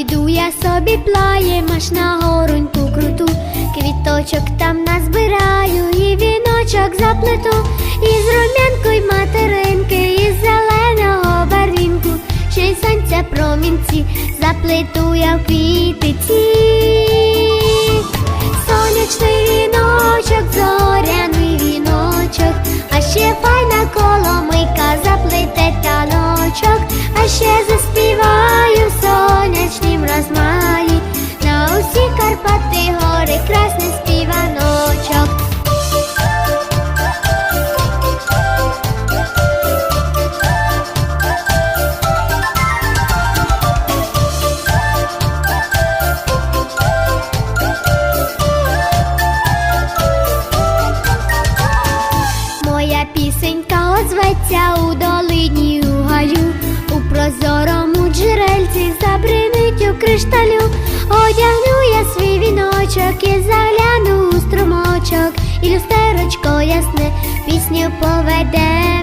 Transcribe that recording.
іду я собі плаєм аж на горуньку круту, квіточок там назбираю, і віночок заплету, із рум'янку й материнки, із зеленого барвінку, ще й сонця промінці, заплету я в квітиці. Озветься у долині у гаю, у прозорому джерельці забринить у кришталю, одягну я свій віночок і загляну у струмочок, і люстерочко ясне пісню поведе